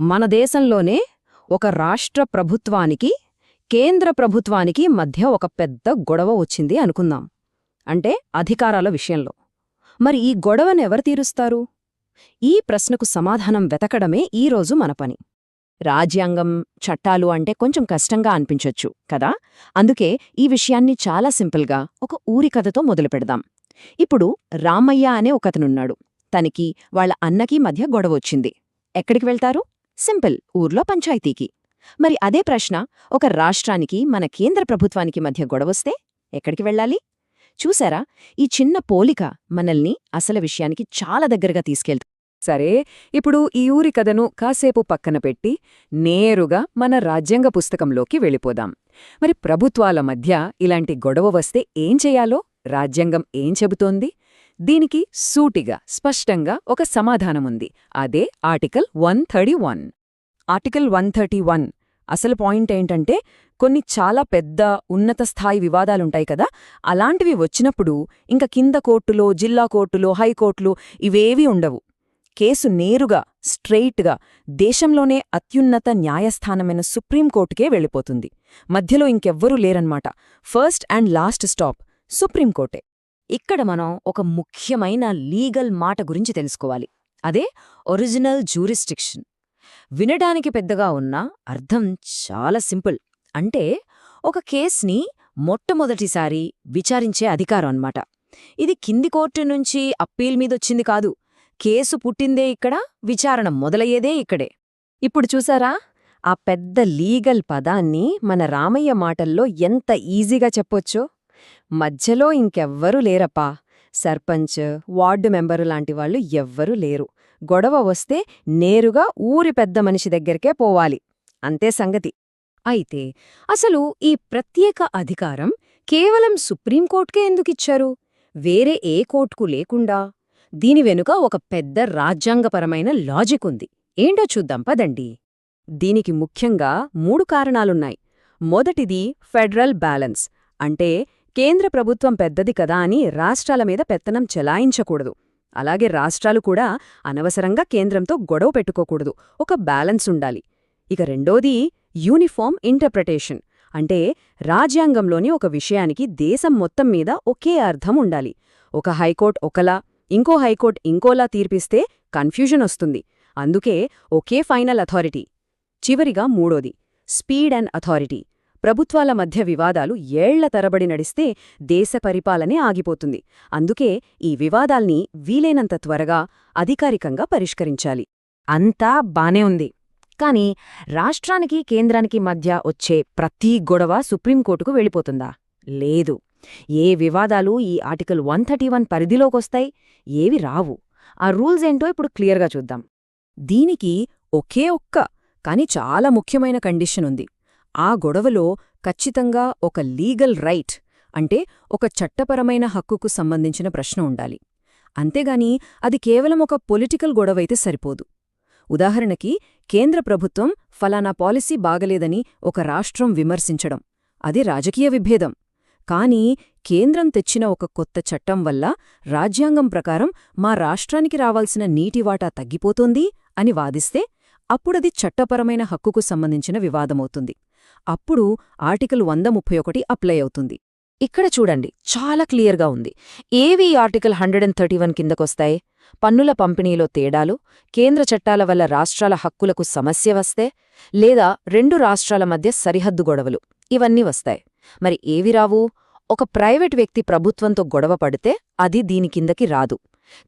మన దేశంలోనే ఒక రాష్ట్ర ప్రభుత్వానికి కేంద్ర ప్రభుత్వానికి మధ్య ఒక పెద్ద గొడవ వచ్చింది అనుకుందాం. అంటే అధికారాల విషయంలో. మరి ఈ గొడవనెవరు తీరుస్తారు? ఈ ప్రశ్నకు సమాధానం వెతకడమే ఈరోజు మన పని. రాజ్యాంగం చట్టాలు అంటే కొంచెం కష్టంగా అనిపించొచ్చు కదా? అందుకే ఈ విషయాన్ని చాలా సింపుల్గా ఒక ఊరి కథతో మొదలుపెడదాం ఇప్పుడు రామయ్య అనే ఒకతనున్నాడు. తనకి వాళ్ళ అన్నకి మధ్య గొడవొచ్చింది ఎక్కడికి వెళ్తారు? సింపుల్ ఊర్లో పంచాయతీకి. మరి అదే ప్రశ్న ఒక రాష్ట్రానికి మన కేంద్ర ప్రభుత్వానికి మధ్య గొడవొస్తే ఎక్కడికి వెళ్ళాలి? చూసారా ఈ చిన్న పోలిక మనల్ని అసలు విషయానికి చాలా దగ్గరగా తీసుకెళ్తుంది సరే ఇప్పుడు ఈ ఊరి కథను కాసేపు పక్కన పెట్టి నేరుగా మన రాజ్యాంగ పుస్తకంలోకి వెళ్ళిపోదాం. మరి ప్రభుత్వాల మధ్య ఇలాంటి గొడవ వస్తే ఏం చెయ్యాలో రాజ్యాంగం ఏం చెబుతోంది? దీనికి సూటిగా స్పష్టంగా ఒక సమాధానముంది. అదే article one one. Article one one అసలు పాయింట్ ఏంటంటే కొన్ని చాలా పెద్ద ఉన్నత స్థాయి వివాదాలుంటాయి కదా అలాంటివి వచ్చినప్పుడు ఇంక కింద కోర్టులో జిల్లా కోర్టులో హైకోర్టులు ఇవేవీ ఉండవు. కేసు నేరుగా స్ట్రెయిట్గా దేశంలోనే అత్యున్నత న్యాయస్థానమైన సుప్రీంకోర్టుకే వెళ్ళిపోతుంది. మధ్యలో ఇంకెవ్వరూ లేరన్నమాట. ఫస్ట్ అండ్ లాస్ట్ స్టాప్ సుప్రీంకోర్టే ఇక్కడ మనం ఒక ముఖ్యమైన లీగల్ మాట గురించి తెలుసుకోవాలి. అదే ఒరిజినల్ జ్యూరిస్టిక్షన్. వినడానికి పెద్దగా ఉన్నా అర్థం చాలా సింపుల్. అంటే ఒక కేస్ని మొట్టమొదటిసారి విచారించే అధికారం అన్నమాట. ఇది కింది కోర్టు నుంచి అప్పీల్ మీదొచ్చింది కాదు. కేసు పుట్టిందే ఇక్కడ విచారణ మొదలయ్యేదే ఇక్కడే. ఇప్పుడు చూసారా? ఆ పెద్ద లీగల్ పదాన్ని మన రామయ్య మాటల్లో ఎంత ఈజీగా చెప్పొచ్చో? మధ్యలో ఇంకెవ్వరూ లేరపా సర్పంచ్ వార్డు మెంబరు లాంటి వాళ్ళు ఎవ్వరూ లేరు. గొడవ వస్తే నేరుగా ఊరి పెద్ద మనిషి దగ్గరికే పోవాలి. అంతే సంగతి. అయితే అసలు ఈ ప్రత్యేక అధికారం కేవలం సుప్రీంకోర్టుకే ఎందుకిచ్చారు? వేరే ఏ కోర్టుకు లేకుండా? దీని వెనుక ఒక పెద్ద రాజ్యాంగపరమైన లాజిక్ ఉంది. ఏంటో చూద్దాం పదండి. దీనికి ముఖ్యంగా మూడు కారణాలున్నాయి. మొదటిది ఫెడరల్ బ్యాలెన్స్. అంటే కేంద్ర ప్రభుత్వం పెద్దది కదా అని రాష్ట్రాల మీద పెత్తనం చెలాయించకూడదు. అలాగే రాష్ట్రాలు కూడా అనవసరంగా కేంద్రంతో గొడవ పెట్టుకోకూడదు. ఒక బ్యాలెన్స్ ఉండాలి. ఇక రెండోది యూనిఫామ్ ఇంటర్ప్రిటేషన్. అంటే రాజ్యాంగంలోని ఒక విషయానికి దేశం మొత్తం మీద ఒకే అర్థం ఉండాలి. ఒక హైకోర్టు ఒకలా ఇంకో హైకోర్టు ఇంకోలా తీర్పిస్తే కన్ఫ్యూజన్ వస్తుంది. అందుకే ఒకే ఫైనల్ అథారిటీ. చివరిగా మూడోది స్పీడ్ అండ్ అథారిటీ. ప్రభుత్వాల మధ్య వివాదాలు ఏళ్ళ తరబడి నడిస్తే దేశ పరిపాలనే ఆగిపోతుంది. అందుకే ఈ వివాదాల్ని వీలైనంత త్వరగా అధికారికంగా పరిష్కరించాలి. అంతా బానే ఉంది. కాని రాష్ట్రానికి కేంద్రానికి మధ్య వచ్చే ప్రతి గొడవ సుప్రీంకోర్టుకు వెళ్ళిపోతుందా? లేదు. ఏ వివాదాలు ఈ ఆర్టికల్ వన్ థర్టీ వన్ పరిధిలోకొస్తాయి? ఏవి రావు. ఆ రూల్స్ ఏంటో ఇప్పుడు క్లియర్గా చూద్దాం. దీనికి ఒకే ఒక్క కాని చాలా ముఖ్యమైన కండిషన్ ఉంది. ఆ గొడవలో ఖచ్చితంగా ఒక లీగల్ రైట్ అంటే ఒక చట్టపరమైన హక్కుకు సంబంధించిన ప్రశ్న ఉండాలి. అంతేగాని అది కేవలం ఒక పొలిటికల్ గొడవైతే సరిపోదు. ఉదాహరణకి కేంద్ర ప్రభుత్వం ఫలానా పాలసీ బాగలేదని ఒక రాష్ట్రం విమర్శించడం అది రాజకీయ విభేదం. కానీ కేంద్రం తెచ్చిన ఒక కొత్త చట్టం వల్ల రాజ్యాంగం ప్రకారం మా రాష్ట్రానికి రావాల్సిన నీటివాటా తగ్గిపోతోంది అని వాదిస్తే అప్పుడది చట్టపరమైన హక్కుకు సంబంధించిన వివాదమవుతుంది. అప్పుడు ఆర్టికల్ వంద ముప్పై ఒకటి అప్లై అవుతుంది. ఇక్కడ చూడండి చాలా క్లియర్గా ఉంది. ఏవి article hundred and thirty one కిందకొస్తాయి? పన్నుల పంపిణీలో తేడాలు? కేంద్ర చట్టాల వల్ల రాష్ట్రాల హక్కులకు సమస్య వస్తే? లేదా రెండు రాష్ట్రాల మధ్య సరిహద్దు గొడవలు? ఇవన్నీ వస్తాయి. మరి ఏవి రావు? ఒక ప్రైవేట్ వ్యక్తి ప్రభుత్వంతో గొడవ పడితే అది దీని కిందకి రాదు.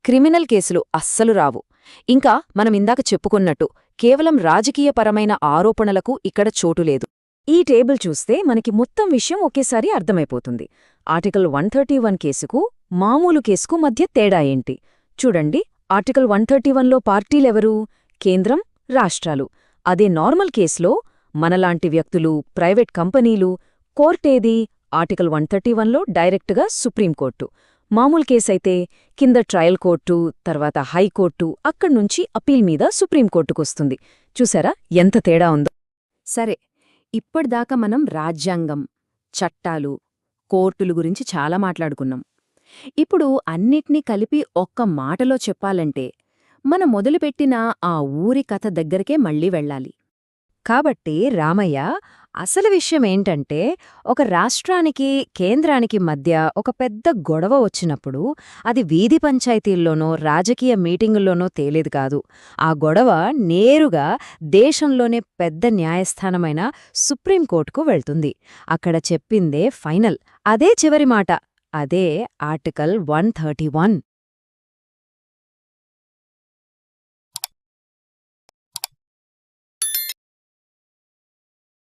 క్రిమినల్ కేసులు అస్సలు రావు. ఇంకా మనమిందాక చెప్పుకున్నట్టు కేవలం రాజకీయపరమైన ఆరోపణలకు ఇక్కడ చోటులేదు ఈ టేబుల్ చూస్తే మనకి మొత్తం విషయం ఒకేసారి అర్థమైపోతుంది. ఆర్టికల్ వన్ థర్టీ వన్ కేసుకు మామూలు కేసుకు మధ్య తేడా ఏంటి? చూడండి. ఆర్టికల్ వన్ థర్టీ వన్లో పార్టీలెవరు? కేంద్రం రాష్ట్రాలు. అదే నార్మల్ కేసులో మనలాంటి వ్యక్తులు ప్రైవేట్ కంపెనీలు కోర్టేది ఆర్టికల్ వన్ థర్టీ వన్లో డైరెక్ట్గా సుప్రీంకోర్టు మామూలు కేసైతే కింద ట్రయల్ కోర్టు తర్వాత హైకోర్టు అక్కడ్నుంచి అప్పీల్ మీద సుప్రీంకోర్టుకొస్తుంది చూసారా? ఎంత తేడా ఉందో. సరే. ఇప్పటిదాకా మనం రాజ్యాంగం చట్టాలు కోర్టులు గురించి చాలా మాట్లాడుకున్నాం. ఇప్పుడు అన్నిట్నీ కలిపి ఒక్క మాటలో చెప్పాలంటే మన మొదలుపెట్టిన ఆ ఊరి కథ దగ్గరకే మళ్ళీ వెళ్ళాలి. కాబట్టి రామయ్య అసలు విషయం ఏంటంటే ఒక రాష్ట్రానికి కేంద్రానికి మధ్య ఒక పెద్ద గొడవ వచ్చినప్పుడు అది వీధి పంచాయతీల్లోనో రాజకీయ మీటింగుల్లోనో తేలేదు కాదు. ఆ గొడవ నేరుగా దేశంలోనే పెద్ద న్యాయస్థానమైన సుప్రీంకోర్టుకు వెళ్తుంది. అక్కడ చెప్పిందే ఫైనల్. అదే చివరి మాట. అదే ఆర్టికల్ వన్.